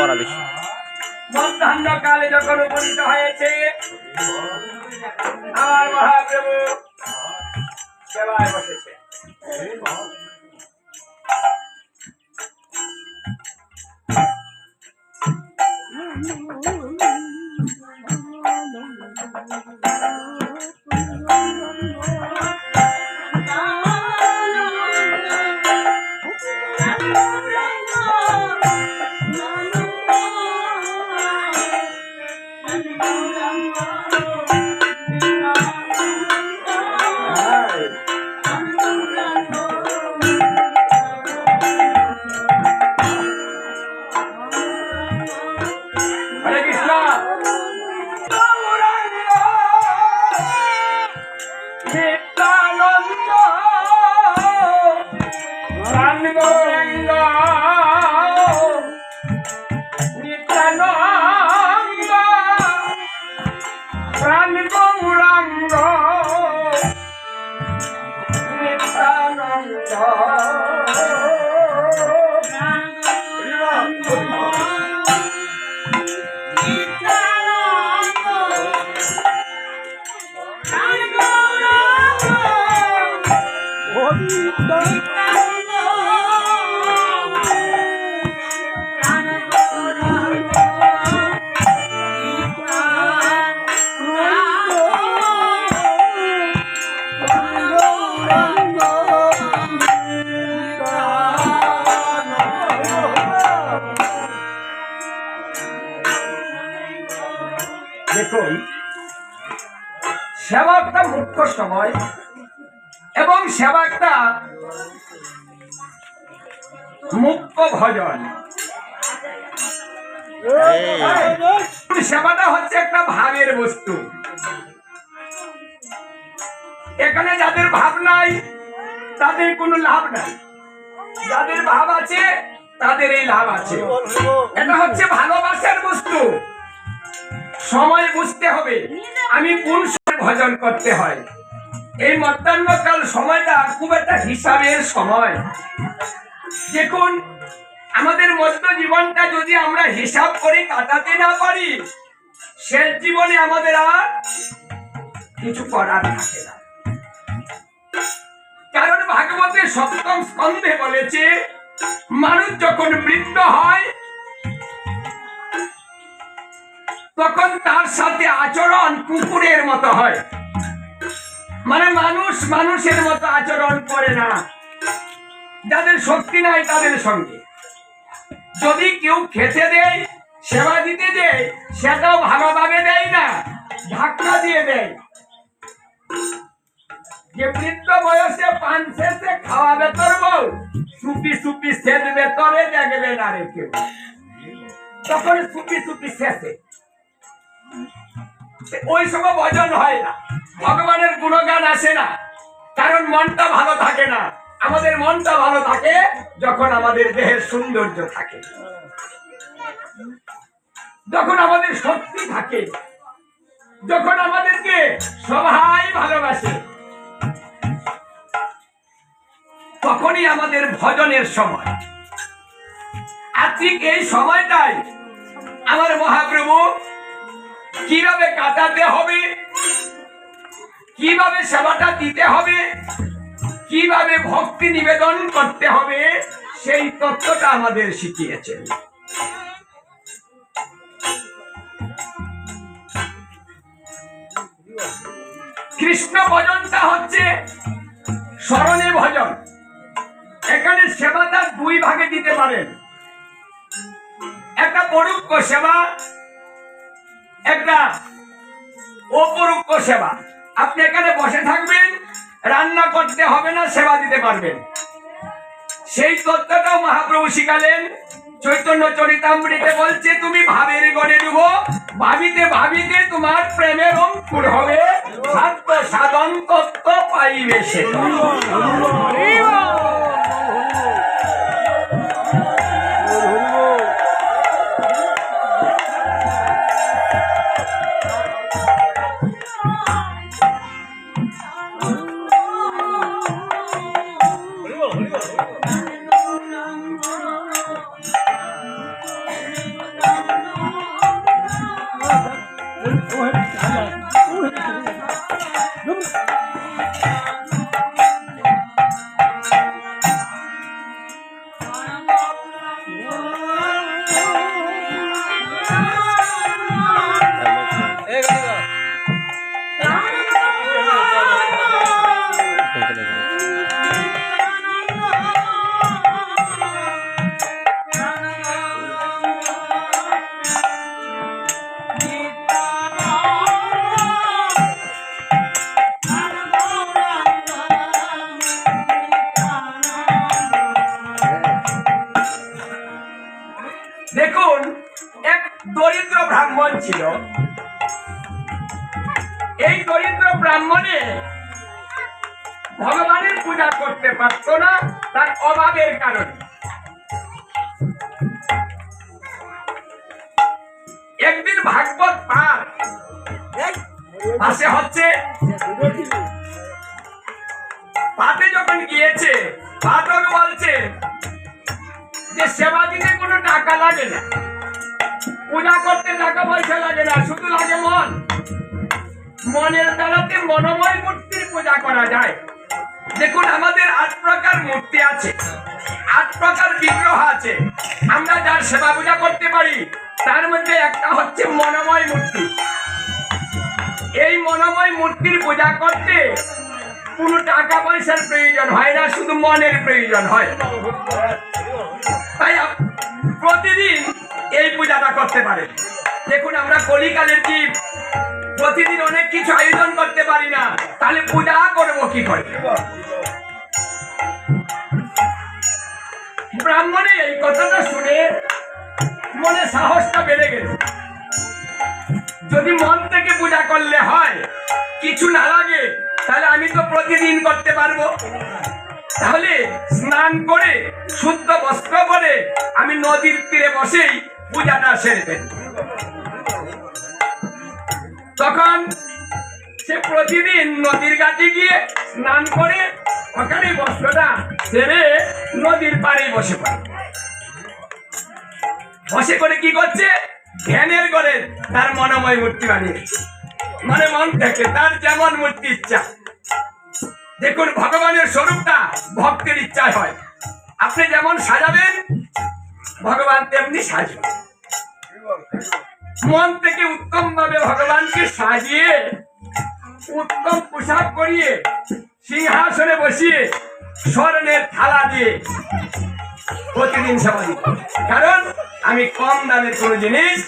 চৌরাল্লিশ বেশি। কালে যখন উপনীত হয়েছে আমার মহাপ্রভু সেবায় বসেছে। Oh. সময় এবং সেবা একটা মুখ্য ভজন সেবাটা হচ্ছে একটা ভাবের বস্তু। এখানে যাদের ভাব নাই, তাদের কোনো লাভ নাই। যাদের ভাব আছে তাদের এই লাভ আছে। এটা হচ্ছে ভালোবাসার বস্তু। সময় বুঝতে হবে। আমি কোন সময় ভজন করতে হয়? এই মধ্যাহ্নকাল সময়টা খুব একটা হিসাবের সময়। দেখুন, আমাদের মধ্য জীবনটা যদি আমরা হিসাব করে কাটাতে না পারি, শেষ জীবনে আমাদের আর কিছু করার থাকে না। কারণ ভাগবতের সপ্তম স্কন্ধে বলেছে, মানুষ যখন মৃত্যু হয়, তখন তার সাথে আচরণ কুকুরের মতো হয়। মানে মানুষ মানুষের মতো আচরণ করে না। যাদের শক্তি নাই তাদের সঙ্গে। যদি কেউ খেতে দেয়, সেবা দিতে দেয়, সেটাও ভালোভাবে দেয় না, ধাক্কা দিয়ে দেয়। যে বৃদ্ধ বয়সে পান শেষে খাওয়াবে তোর বউ, সুপি সুপি সেদ ভেতরে দেখবে না রে কেউ। তখন সুপি সুপি শেষে। ওই সময় ভজন হয় না। ভগবানের গুণগান আসে না। কারণ মনটা ভালো থাকে না। আমাদের মনটা ভালো থাকে যখন আমাদের দেহের সৌন্দর্য থাকে। যখন আমাদের শক্তি থাকে। যখন আমাদেরকে সবাই ভালোবাসে। তখনই আমাদের ভজনের সময়। আর ঠিক এই সময়টাই আমার মহাপ্রভু কীভাবে কাটাতে হবে কীভাবে সেবাটা দিতে হবে? কীভাবে ভক্তি নিবেদন করতে হবে? সেই তত্ত্বটা আমাদের শিখিয়েছেন। কৃষ্ণ ভজনটা হচ্ছে স্মরণে ভজন। এখানে সেবাটা দুই ভাগে দিতে পারেন। একটা পরোক্ষ সেবা, একটা অপরোক্ষ সেবা। আপনি এখানে বসে থাকবেন, রান্না করতে হবে না, সেবা দিতে পারবেন। সেই তত্ত্বটাও মহাপ্রভু শিখালেন। চৈতন্য চরিতামৃতে বলছে, তুমি ভাবের গড়ে ডুবো ভাবিতে ভাবিতে তোমার প্রেমের অঙ্কুর হবে। সাধন তত্ত্ব পাইবে সে। ভগবানের পূজা করতে পারত না তার অভাবের কারণে। একদিন ভাগবত পাশে হচ্ছে। পাতে যখন গিয়েছে, পাঠক বলছে যে সেবা দিতে কোনো টাকা লাগে না। পূজা করতে টাকা পয়সা লাগে না, শুধু লাগে মন। মনের দ্বারাতে মনোময় মূর্তির পূজা করা যায়। দেখুন, আমাদের আট প্রকার মূর্তি আছে। আট প্রকার বিগ্রহ আছে। আমরা যার সেবা পূজা করতে পারি, তার মধ্যে একটা হচ্ছে মনোময় মূর্তি। এই মনোময় মূর্তির পূজা করতে কোনো টাকা পয়সার প্রয়োজন হয় না, শুধু মনের প্রয়োজন হয়। তাই প্রতিদিন এই পূজাটা করতে পারে। দেখুন, আমরা কলিকালের জীব প্রতিদিন অনেক কিছু আয়োজন করতে পারি না, তাহলে পূজা করব কি করে? ব্রাহ্মণে এই কথাটা শুনে মনে সাহসটা বেড়ে গেল যদি মন থেকে পূজা করলে হয়, কিছু না লাগে, তাহলে আমি তো প্রতিদিন করতে পারব। তাহলে স্নান করে, শুদ্ধ বস্ত্র পরে আমি নদীর তীরে বসেই পূজাটা সেরে দেব প্রতিদিন নদীর ঘাটে গিয়ে স্নান করে ওখানে বস্ত্রটা সেরে নদীর পাড়ে বসে পড়ে। বসে করে কি করছে? ধ্যানের করে তার মনোময় মূর্তি বানিয়েছে মানে মন থেকে তার যেমন মূর্তি ইচ্ছা। দেখুন, ভগবানের স্বরূপটা ভক্তের ইচ্ছায় হয়। আপনি যেমন সাজাবেন, ভগবান তেমনি সাজবেন। মন থেকে উত্তম ভাবে ভগবানকে সাজিয়ে উত্তম পোশাক করিয়ে সিংহাসনে বসিয়ে স্বর্ণের থালা দিয়ে প্রতিদিন দিব কারণ আমি কম দামের কোনো জিনিস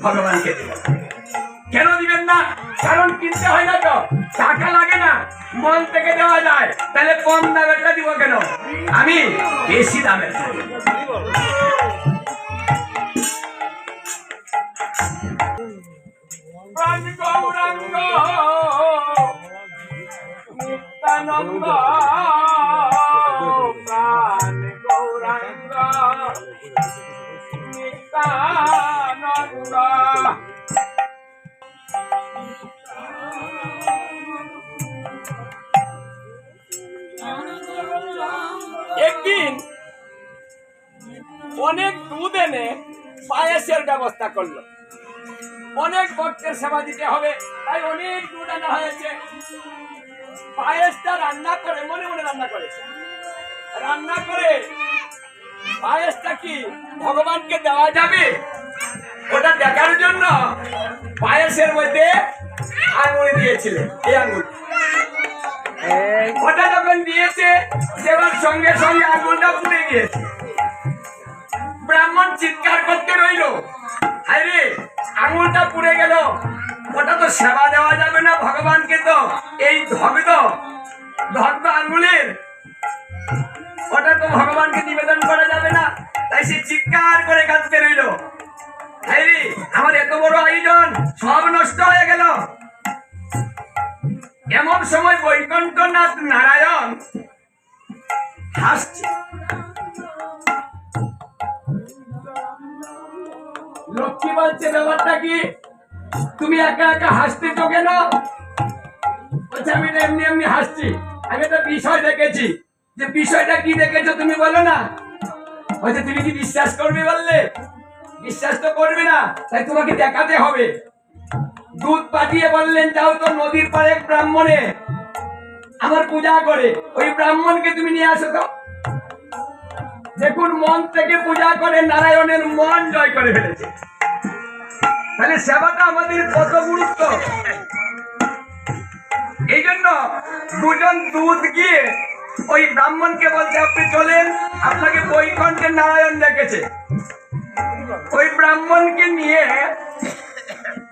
ভগবানকে দেব কেন দিবেন না? কারণ কিনতে হয় না তো। টাকা লাগে না। মন থেকে দেওয়া যায়। তাহলে কম দামেরটা দিব কেন? আমি বেশি দামের অনেক দুধ এনে পায়েসের ব্যবস্থা করল। অনেক ভক্তের সেবা দিতে হবে তাই অনেক দুধ আনা হয়েছে। পায়েসটা রান্না করে মনে মনে রান্না করেছে। রান্না করে পায়েসটা কি ভগবানকে দেওয়া যাবে? ওটা দেখার জন্য পায়েসের মধ্যে আঙুল দিয়েছিলেন এই আঙুল ওটা যখন দিয়েছে দেওয়ার সঙ্গে সঙ্গে আঙুলটা পুড়ে গিয়েছে। ব্রাহ্মণ চিৎকার করতে রইল। আরে আঙুলটা পুড়ে গেল। ওটা তো সেবা দেওয়া যাবে না ভগবানকে তো। এই ধবে তো ধর তো আঙুলের, ওটা তো ভগবানকে নিবেদন করা যাবে না। তাই সে চিৎকার করে কাঁদতে রইল। আরে আমার এত বড় আয়োজন সব নষ্ট হয়ে গেল। এমন সময় বৈকুণ্ঠনাথ নারায়ণ হাসছে। লক্ষ্মী বলছে, ব্যাপারটা কি? তুমি একা একা হাসতেছো কেন? বলছে, আমি এমনি এমনি হাসছি। আমি তো বিষয় দেখেছি। যে বিষয়টা কি দেখেছ তুমি বলো না। বলছে, তুমি কি বিশ্বাস করবে বললে? বিশ্বাস তো করবে না, তাই তোমাকে দেখাতে হবে। দুধ পাঠিয়ে বললেন, যাও তো নদীর পাড়ে ব্রাহ্মণে। আমার পূজা করে। ওই ব্রাহ্মণকে তুমি নিয়ে আসো তো। দেখুন, মন থেকে পূজা করে, নারায়ণের মন জয় করে ফেলেছে। তাহলে সেবাটা আমাদের কত গুরুত্ব? এই জন্য দুজন দুধ গিয়ে ওই ব্রাহ্মণকে বলছে, আপনি চলেন, আপনাকে বৈকণ্ঠের নারায়ণ ডেকেছে। ওই ব্রাহ্মণকে নিয়ে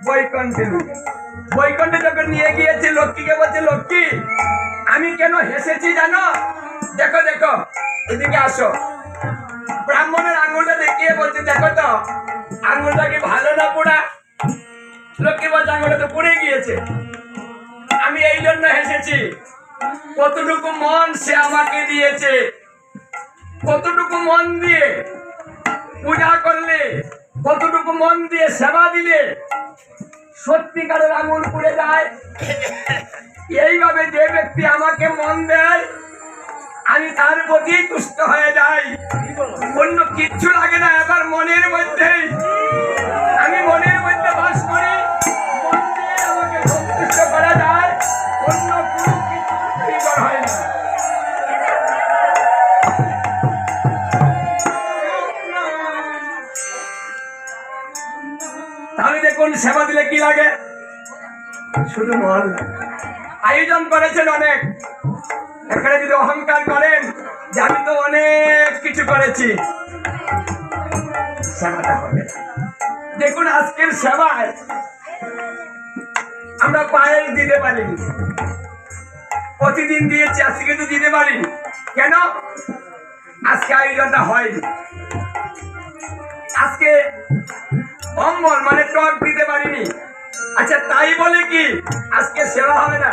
বৈকণ্ঠে বৈকণ্ঠে যখন নিয়ে গিয়েছে, লক্ষ্মীকে বলছে, লক্ষ্মী, আমি কেন হেসেছি জানো? দেখো দেখো, এদিকে আসো। ব্রাহ্মণের আঙুলটা দেখিয়ে বলছে, দেখো তো, আঙুলটা কি ভালো না পোড়া? লোককে বলছে, আঙুলটা তো পুড়ে গিয়েছে। আমি এই জন্য হেসেছি, কতটুকু মন সে আমাকে দিয়েছে, কতটুকু মন দিয়ে পূজা করলে, কতটুকু মন দিয়ে সেবা দিলে, সত্যিকারের আঙুল পুড়ে যায়। এইভাবে যে ব্যক্তি আমাকে মন দেয় আমি তার প্রতি তুষ্ট হয়ে যাই। অন্য কিচ্ছু লাগে না এবার মনের মধ্যে। আমি মনের মধ্যে বাস করি। যায়। তাহলে দেখুন সেবা দিলে কি লাগে? শুধু মন আয়োজন করেছেন অনেক। এখানে যদি অহংকার করেন, যে আমি তো অনেক কিছু করেছি। দেখুন, আজকের সেবায় আমরা পায়েস দিতে পারিনি প্রতিদিন দিয়েছি, আজকে কিন্তু দিতে পারিনি কেন? আজকে আয়োজনটা হয়নি। আজকে অম্বল মানে টক দিতে পারিনি। আচ্ছা তাই বলে কি? আজকে সেবা হবে না।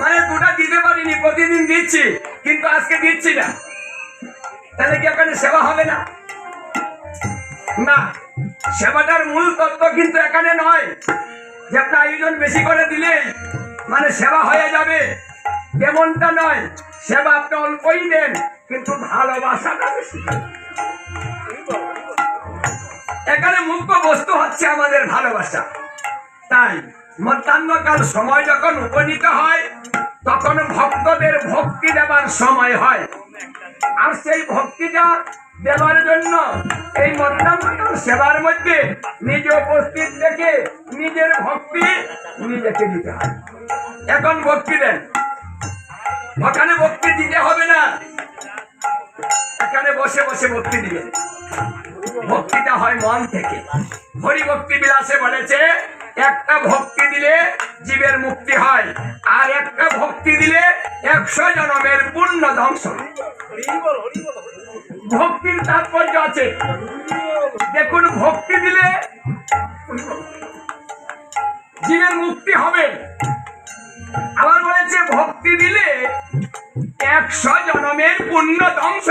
মানে দুটা দিতে পারিনি, প্রতিদিন দিচ্ছি, কিন্তু আজকে দিচ্ছি না। তাহলে কি এখানে সেবা হবে না? না, সেবাটার মূল তত্ত্ব কিন্তু এখানে নয়। যে একটা আয়োজন বেশি করে দিলেই মানে সেবা হয়ে যাবে। তেমনটা নয়, সেবা আপনি অল্পই নেন কিন্তু ভালোবাসাটা বেশি। এখানে মুখ্য বস্তু হচ্ছে আমাদের ভালোবাসা। তাই মধ্যাহ্নকাল সময় যখন উপনীত হয় তখন ভক্তদের ভক্তি দেবার সময় হয়। আর সেই ভক্তিটা দেওয়ার জন্য এই মধ্যাহ্নকাল সেবার মধ্যে নিজে উপস্থিত থেকে নিজের ভক্তি নিজেকে দিতে হয়। এখন ভক্তি দেন। ওখানে ভক্তি দিতে হবে না। এখানে বসে বসে ভক্তি দিবেন। ভক্তিটা হয় মন থেকে। হরি ভক্তি বিলাসে বলেছে একটা ভক্তি দিলে জীবের মুক্তি হয়, আর একটা ভক্তি দিলে একশো জনমের পূর্ণ ধ্বংস ভক্তির তাৎপর্য আছে। দেখুন, ভক্তি দিলে জীবের মুক্তি হবে। আবার বলেছে, ভক্তি দিলে একশো জনমের পূর্ণ ধ্বংস